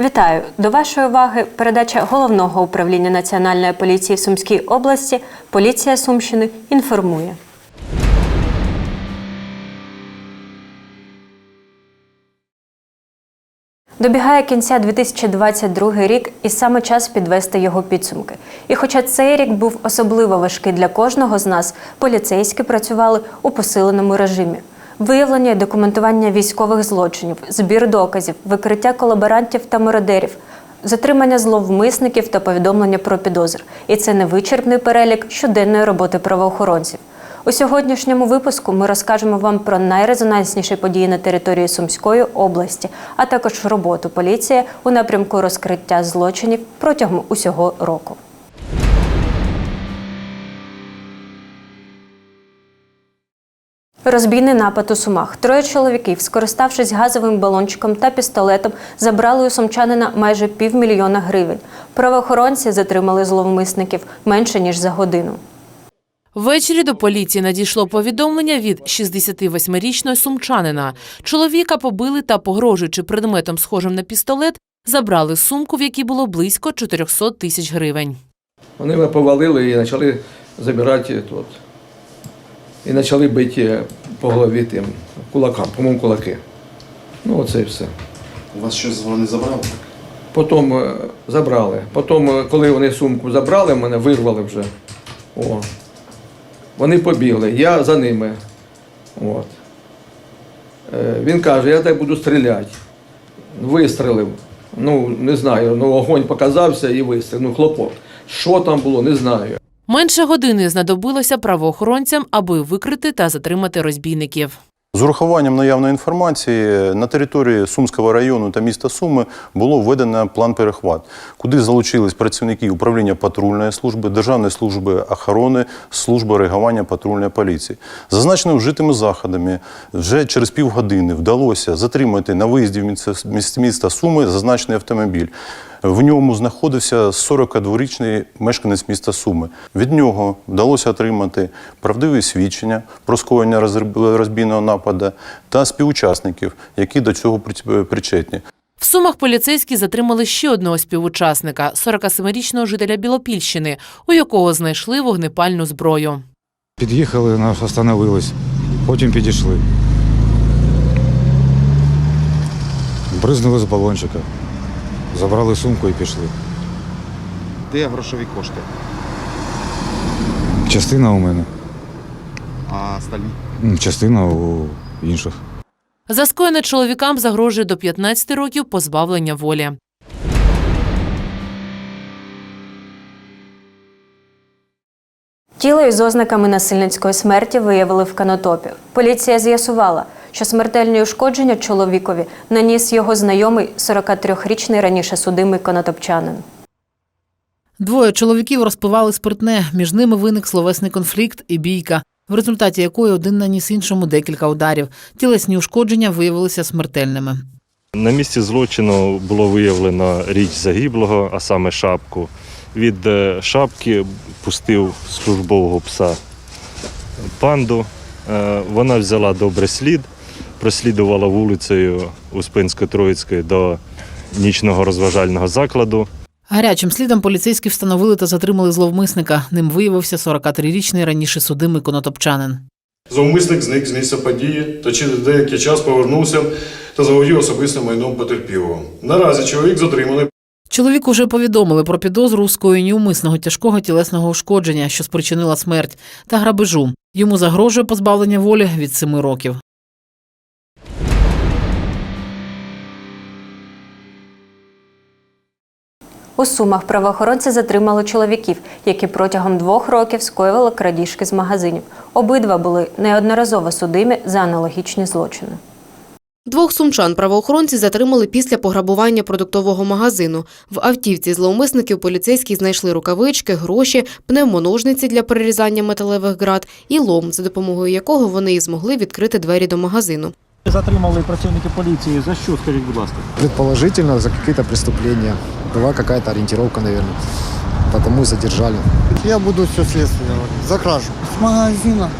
Вітаю! До вашої уваги передача головного управління Національної поліції в Сумській області. Поліція Сумщини інформує. Добігає кінця 2022 рік, і саме час підвести його підсумки. І хоча цей рік був особливо важкий для кожного з нас, поліцейські працювали у посиленому режимі. Виявлення і документування військових злочинів, збір доказів, викриття колаборантів та мародерів, затримання зловмисників та повідомлення про підозр. І це невичерпний перелік щоденної роботи правоохоронців. У сьогоднішньому випуску ми розкажемо вам про найрезонансніші події на території Сумської області, а також роботу поліції у напрямку розкриття злочинів протягом усього року. Розбійний напад у Сумах. Троє чоловіків, скориставшись газовим балончиком та пістолетом, забрали у сумчанина майже півмільйона гривень. Правоохоронці затримали зловмисників менше ніж за годину. Ввечері до поліції надійшло повідомлення від 68-річного сумчанина. Чоловіка побили та, погрожуючи предметом, схожим на пістолет, забрали сумку, в якій було близько 400 тисяч гривень. Вони мене повалили і почали забирати тут. І почали бити по голові тим кулакам, по-моєму, кулаки. Ну, оце і все. У вас щось вони забрали? Потім е, забрали. Потім, е, коли вони сумку забрали, мене вирвали вже. О. Вони побігли, я за ними. От. Е, Він каже, я тебе буду стріляти. Вистрелив. Ну, не знаю, ну огонь показався і вистрілив. Ну, хлопок. Що там було, не знаю. Менше години знадобилося правоохоронцям, аби викрити та затримати розбійників. З урахуванням наявної інформації на території Сумського району та міста Суми було введено план перехват, куди залучились працівники управління патрульної служби, Державної служби охорони, служби реагування патрульної поліції. Зазначеними вжитими заходами вже через півгодини вдалося затримати на виїзді в міста Суми зазначений автомобіль. В ньому знаходився 42-річний мешканець міста Суми. Від нього вдалося отримати правдиві свідчення про скоєння розбійного нападу та співучасників, які до цього при- причетні. В Сумах поліцейські затримали ще одного співучасника – 47-річного жителя Білопільщини, у якого знайшли вогнепальну зброю. Під'їхали, нас остановились, потім підійшли. Бризнули з балончика, забрали сумку і пішли. Де грошові кошти? Частина у мене, А остальні? м, частина у інших. За скоєне чоловікам загрожує до 15 років позбавлення волі. Тіло із ознаками насильницької смерті виявили в канотопі. Поліція з'ясувала, що смертельні ушкодження чоловікові наніс його знайомий 43-річний раніше судимий конотопчанин. Двоє чоловіків розпивали спиртне. Між ними виник словесний конфлікт і бійка, в результаті якої один наніс іншому декілька ударів. Тілесні ушкодження виявилися смертельними. На місці злочину було виявлено річ загиблого, а саме шапку. Від е, шапки пустив службового пса панду. Е, Вона взяла добре слід, прослідувала вулицею Успенсько-Троїцької до нічного розважального закладу. Гарячим слідом поліцейські встановили та затримали зловмисника. Ним виявився 43-річний раніше судимий конотопчанин. Зловмисник зник з місця події та через деякий час повернувся та заволодів особистим майном потерпілого. Наразі чоловік затриманий. Чоловіку вже повідомили про підозру у скоєнні умисного тяжкого тілесного ушкодження, що спричинила смерть, та грабежу. Йому загрожує позбавлення волі від 7 років. У Сумах правоохоронці затримали чоловіків, які протягом двох років скоювали крадіжки з магазинів. Обидва були неодноразово судимі за аналогічні злочини. Двох сумчан правоохоронці затримали після пограбування продуктового магазину. В автівці зловмисників поліцейські знайшли рукавички, гроші, пневмоножниці для перерізання металевих град і лом, за допомогою якого вони і змогли відкрити двері до магазину. Затримали працівники поліції. За що, скажіть, будь ласка? Предположительно, за какие-то преступления. Была какая-то ориентировка, наверное. Потому и задержали. Я буду все следствие делать. За кражу. С магазина.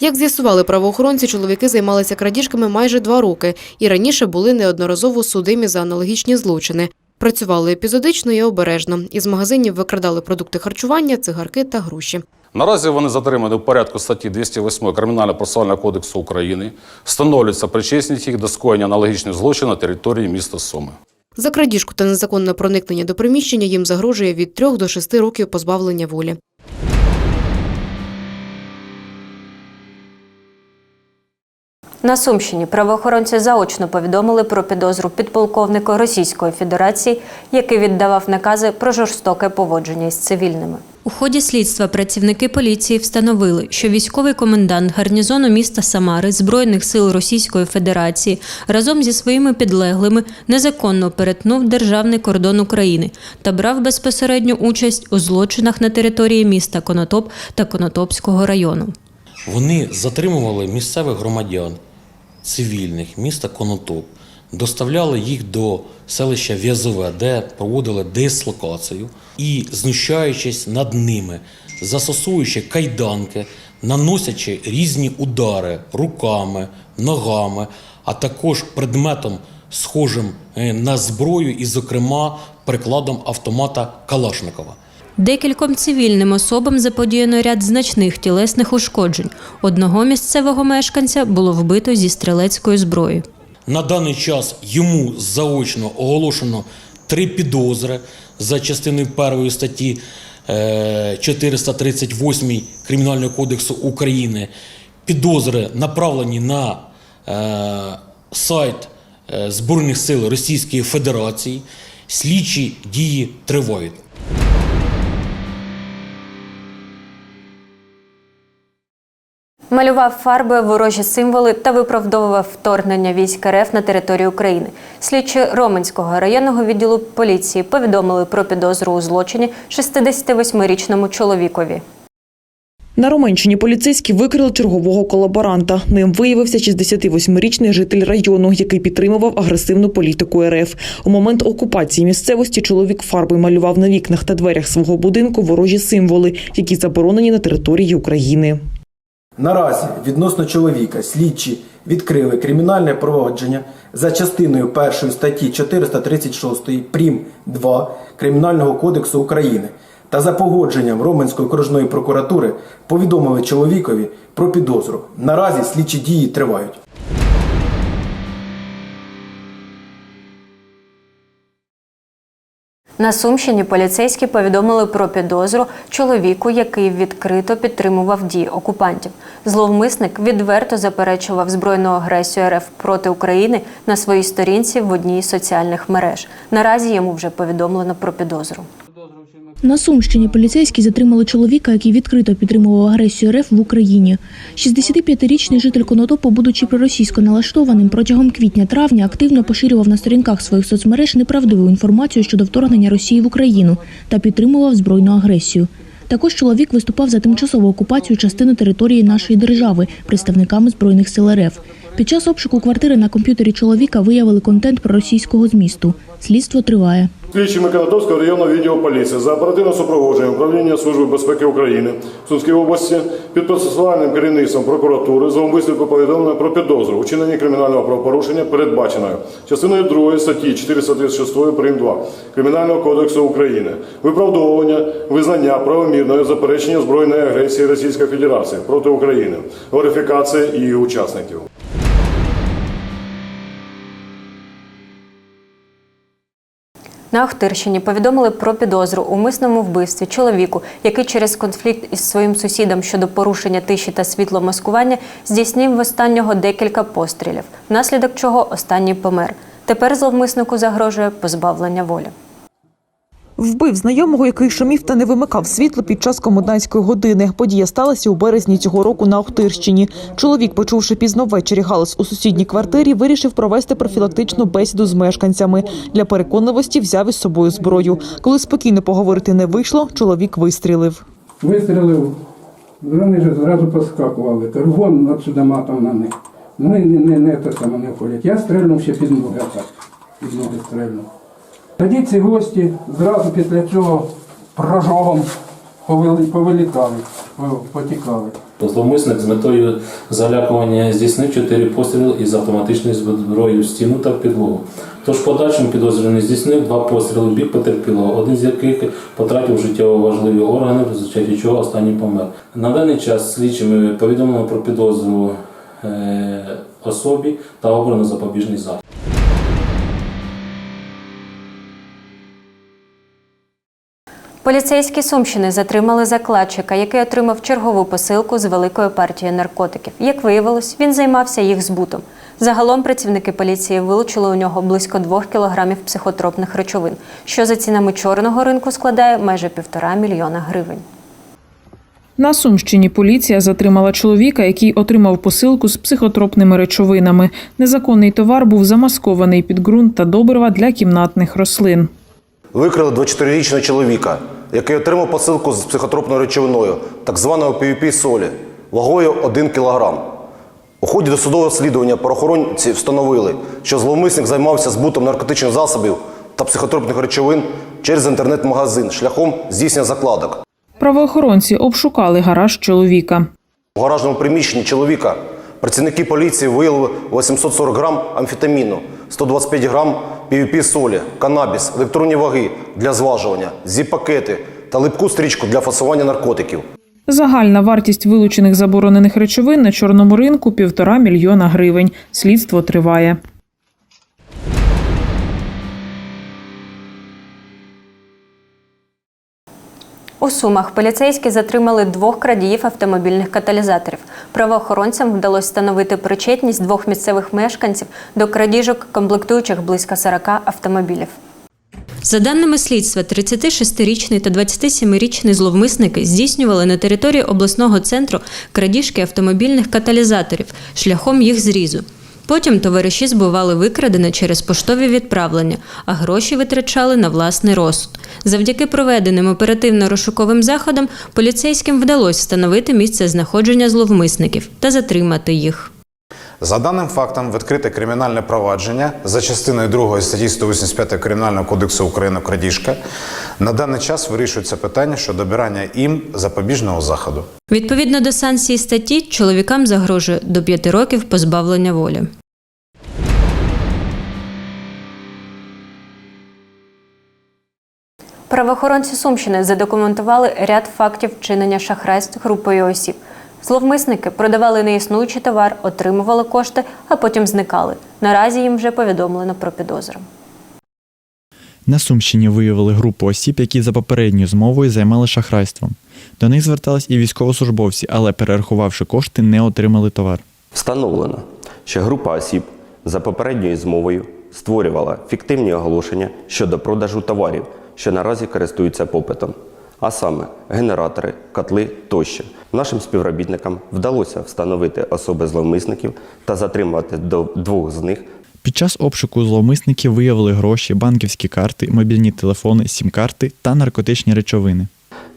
Як з'ясували правоохоронці, чоловіки займалися крадіжками майже два роки і раніше були неодноразово судимі за аналогічні злочини. Працювали епізодично і обережно. Із магазинів викрадали продукти харчування, цигарки та гроші. Наразі вони затримані у порядку статті 208 Кримінально-процесуального кодексу України. Встановлюється причесність їх до скоєння аналогічних злочинів на території міста Суми. За крадіжку та незаконне проникнення до приміщення їм загрожує від 3 до 6 років позбавлення волі. На Сумщині правоохоронці заочно повідомили про підозру підполковнику Російської Федерації, який віддавав накази про жорстоке поводження із цивільними. У ході слідства працівники поліції встановили, що військовий комендант гарнізону міста Самари Збройних сил Російської Федерації разом зі своїми підлеглими незаконно перетнув державний кордон України та брав безпосередню участь у злочинах на території міста Конотоп та Конотопського району. Вони затримували місцевих громадян, цивільних міста Конотоп, доставляли їх до селища В'язове, де проводили дислокацію, і, знущаючись над ними, застосовуючи кайданки, наносячи різні удари руками, ногами, а також предметом, схожим е, на зброю, і, зокрема, прикладом автомата Калашникова. Декільком цивільним особам заподіяно ряд значних тілесних ушкоджень. Одного місцевого мешканця було вбито зі стрілецької зброї. На даний час йому заочно оголошено три підозри за частиною першої статті е, 438 Кримінального кодексу України. Підозри направлені на е, сайт е, Збройних сил Російської Федерації. Слідчі дії тривають. Малював фарбою ворожі символи та виправдовував вторгнення військ РФ на територію України. Слідчі Роменського районного відділу поліції повідомили про підозру у злочині 68-річному чоловікові. На Роменщині поліцейські викрили чергового колаборанта. Ним виявився 68-річний житель району, який підтримував агресивну політику РФ. У момент окупації місцевості чоловік фарбою малював на вікнах та дверях свого будинку ворожі символи, які заборонені на території України. Наразі відносно чоловіка слідчі відкрили кримінальне провадження за частиною першої статті 436 прим. 2 Кримінального кодексу України та за погодженням Роменської окружної прокуратури повідомили чоловікові про підозру. Наразі слідчі дії тривають. На Сумщині поліцейські повідомили про підозру чоловіку, який відкрито підтримував дії окупантів. Зловмисник відверто заперечував збройну агресію РФ проти України на своїй сторінці в одній з соціальних мереж. Наразі йому вже повідомлено про підозру. На Сумщині поліцейські затримали чоловіка, який відкрито підтримував агресію РФ в Україні. 65-річний житель Конотопу, будучи проросійсько налаштованим, протягом квітня-травня активно поширював на сторінках своїх соцмереж неправдиву інформацію щодо вторгнення Росії в Україну та підтримував збройну агресію. Також чоловік виступав за тимчасову окупацію частини території нашої держави представниками збройних сил РФ. Під час обшуку квартири на комп'ютері чоловіка виявили контент про російського змісту. Слідство триває. Слідчими Канатовського районного відділу поліції за оперативне супроводження Управління Служби безпеки України в Сумській області під процесуальним керівництвом прокуратури зловмиснику повідомлено про підозру у чиненні кримінального правопорушення, передбаченої частиною 2 статті 436 прим. 2 Кримінального кодексу України, виправдовування, визнання правомірної заперечення збройної агресії Російської Федерації проти України, верифікація її учасників. На Охтирщині повідомили про підозру у мисному вбивстві чоловіку, який через конфлікт із своїм сусідом щодо порушення тиші та світломаскування здійснив в останнього декілька пострілів, внаслідок чого останній помер. Тепер зловмиснику загрожує позбавлення волі. Вбив знайомого, який шумів та не вимикав світло під час комендантської години. Подія сталася у березні цього року на Охтирщині. Чоловік, почувши пізно ввечері галас у сусідній квартирі, вирішив провести профілактичну бесіду з мешканцями. Для переконливості взяв із собою зброю. Коли спокійно поговорити не вийшло, чоловік вистрілив. Вистрілив, вони ж зразу поскакували. Кажу, вон отсюда матом на них. Вони не, не, не те саме не ходять. Я стрельнув ще під ноги, так. Під ноги стрельнув. Тоді ці гості зразу після цього прожогом повилітали, потікали. Зловмисник з метою залякування здійснив чотири постріли із автоматичної зброї в стіну та в підлогу. Тож в подальшому підозрюваний здійснив два постріли в бік потерпілого, один з яких потратив життєво важливі органи, в результаті чого останній помер. На даний час слідчими повідомлено про підозру е, особі та обрано запобіжний захід. Поліцейські Сумщини затримали закладчика, який отримав чергову посилку з великою партією наркотиків. Як виявилось, він займався їх збутом. Загалом працівники поліції вилучили у нього близько двох кілограмів психотропних речовин, що за цінами чорного ринку складає майже півтора мільйона гривень. На Сумщині поліція затримала чоловіка, який отримав посилку з психотропними речовинами. Незаконний товар був замаскований під ґрунт та добрива для кімнатних рослин. Викрили 24-річного чоловіка, який отримав посилку з психотропною речовиною, так званого PVP солі, вагою 1 кг. У ході досудового слідування правоохоронці встановили, що зловмисник займався збутом наркотичних засобів та психотропних речовин через інтернет-магазин шляхом здійснення закладок. Правоохоронці обшукали гараж чоловіка. У гаражному приміщенні чоловіка працівники поліції виявили 840 грам амфетаміну, 125 грам PVP солі, канабіс, електронні ваги для зважування, зіп-пакети та липку стрічку для фасування наркотиків. Загальна вартість вилучених заборонених речовин на чорному ринку півтора мільйона гривень. Слідство триває. У Сумах поліцейські затримали двох крадіїв автомобільних каталізаторів. Правоохоронцям вдалося встановити причетність двох місцевих мешканців до крадіжок комплектуючих близько 40 автомобілів. За даними слідства, 36-річний та 27-річний зловмисники здійснювали на території обласного центру крадіжки автомобільних каталізаторів шляхом їх зрізу. Потім товариші збивали викрадене через поштові відправлення, а гроші витрачали на власний розсуд. Завдяки проведеним оперативно-розшуковим заходам поліцейським вдалося встановити місце знаходження зловмисників та затримати їх. За даним фактом відкрите кримінальне провадження за частиною 2 статті 185 Кримінального кодексу України крадіжка. На даний час вирішується питання щодо обирання їм запобіжного заходу. Відповідно до санкції статті, чоловікам загрожує до 5 років позбавлення волі. Правоохоронці Сумщини задокументували ряд фактів вчинення шахрайств групою осіб. Зловмисники продавали неіснуючий товар, отримували кошти, а потім зникали. Наразі їм вже повідомлено про підозру. На Сумщині виявили групу осіб, які за попередньою змовою займали шахрайством. До них звертались і військовослужбовці, але перерахувавши кошти, не отримали товар. Встановлено, що група осіб за попередньою змовою створювала фіктивні оголошення щодо продажу товарів, що наразі користуються попитом, а саме генератори, котли тощо. Нашим співробітникам вдалося встановити особи зловмисників та затримати до двох з них Під час обшуку зловмисники виявили гроші, банківські карти, мобільні телефони, сім-карти та наркотичні речовини.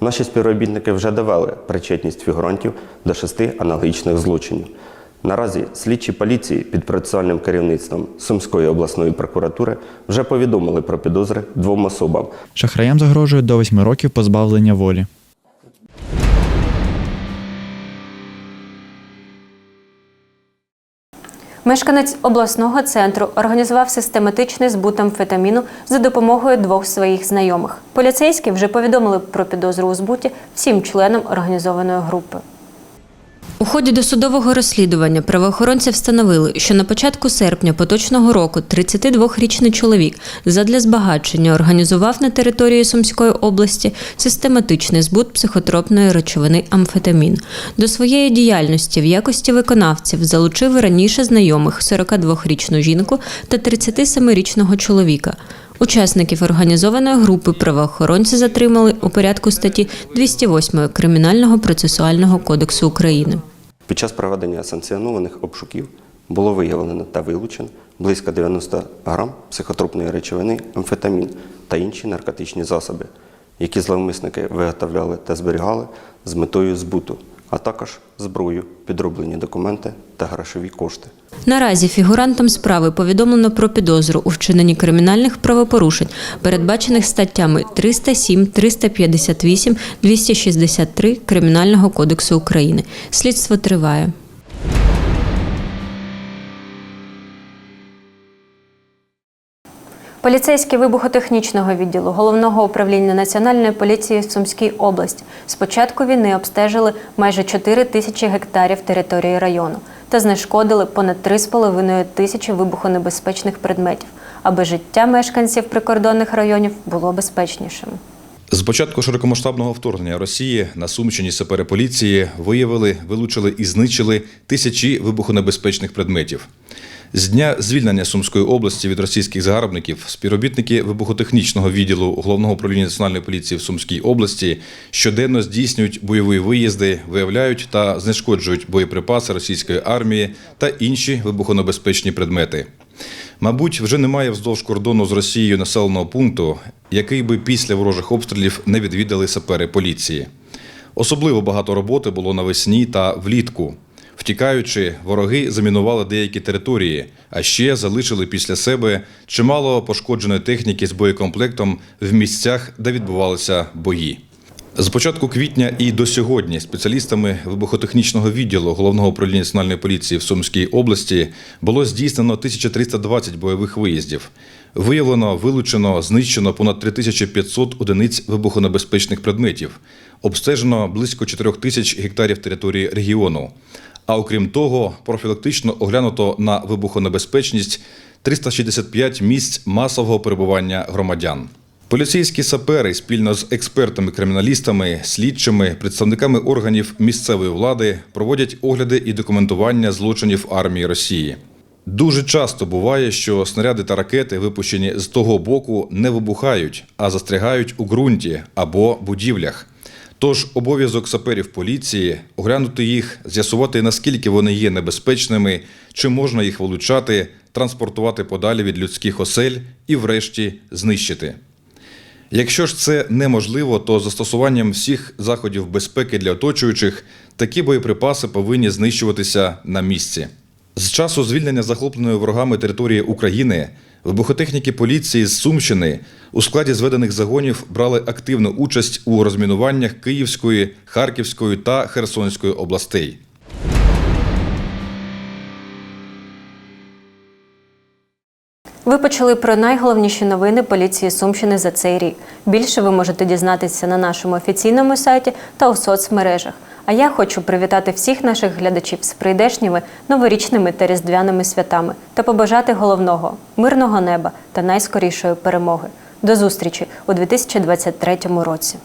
Наші співробітники вже довели причетність фігурантів до шести аналогічних злочинів. Наразі слідчі поліції під процесуальним керівництвом Сумської обласної прокуратури вже повідомили про підозри двом особам. Шахраям загрожує до 8 років позбавлення волі. Мешканець обласного центру організував систематичний збут амфетаміну за допомогою двох своїх знайомих. Поліцейські вже повідомили про підозру у збуті всім членам організованої групи. У ході досудового розслідування правоохоронці встановили, що на початку серпня поточного року 32-річний чоловік задля збагачення організував на території Сумської області систематичний збут психотропної речовини амфетамін. До своєї діяльності в якості виконавців залучив раніше знайомих 42-річну жінку та 37-річного чоловіка. Учасників організованої групи правоохоронці затримали у порядку статті 208 Кримінального процесуального кодексу України. Під час проведення санкціонованих обшуків було виявлено та вилучено близько 90 грам психотропної речовини амфетамін та інші наркотичні засоби, які зловмисники виготовляли та зберігали з метою збуту, а також зброю, підроблені документи та грошові кошти. Наразі фігурантам справи повідомлено про підозру у вчиненні кримінальних правопорушень, передбачених статтями 307, 358, 263 Кримінального кодексу України. Слідство триває. Поліцейські вибухотехнічного відділу головного управління Національної поліції в Сумській області з початку війни обстежили майже 4 тисячі гектарів території району та знешкодили понад 3,5 тисячі вибухонебезпечних предметів, аби життя мешканців прикордонних районів було безпечнішим. З початку широкомасштабного вторгнення Росії на Сумщині сапери поліції виявили, вилучили і знищили тисячі вибухонебезпечних предметів. З дня звільнення Сумської області від російських загарбників співробітники вибухотехнічного відділу головного управління національної поліції в Сумській області щоденно здійснюють бойові виїзди, виявляють та знешкоджують боєприпаси російської армії та інші вибухонебезпечні предмети. Мабуть, вже немає вздовж кордону з Росією населеного пункту, який би після ворожих обстрілів не відвідали сапери поліції. Особливо багато роботи було навесні та влітку. Втікаючи, вороги замінували деякі території, а ще залишили після себе чимало пошкодженої техніки з боєкомплектом в місцях, де відбувалися бої. З початку квітня і до сьогодні спеціалістами вибухотехнічного відділу головного управління національної поліції в Сумській області було здійснено 1320 бойових виїздів. Виявлено, вилучено, знищено понад 3500 одиниць вибухонебезпечних предметів, обстежено близько 4000 гектарів території регіону. А окрім того, профілактично оглянуто на вибухонебезпечність 365 місць масового перебування громадян. Поліцейські сапери спільно з експертами-криміналістами, слідчими, представниками органів місцевої влади проводять огляди і документування злочинів армії Росії. Дуже часто буває, що снаряди та ракети, випущені з того боку, не вибухають, а застрягають у ґрунті або будівлях. Тож обов'язок саперів поліції оглянути їх, з'ясувати наскільки вони є небезпечними, чи можна їх вилучати, транспортувати подалі від людських осель і, врешті, знищити. Якщо ж це неможливо, то застосуванням всіх заходів безпеки для оточуючих такі боєприпаси повинні знищуватися на місці. З часу звільнення захопленої ворогами території України вибухотехніки поліції з Сумщини у складі зведених загонів брали активну участь у розмінуваннях Київської, Харківської та Херсонської областей. Ви почули про найголовніші новини поліції Сумщини за цей рік. Більше ви можете дізнатися на нашому офіційному сайті та у соцмережах. А я хочу привітати всіх наших глядачів з прийдешніми новорічними та різдвяними святами та побажати головного мирного неба та найскорішої перемоги. До зустрічі у 2023 році.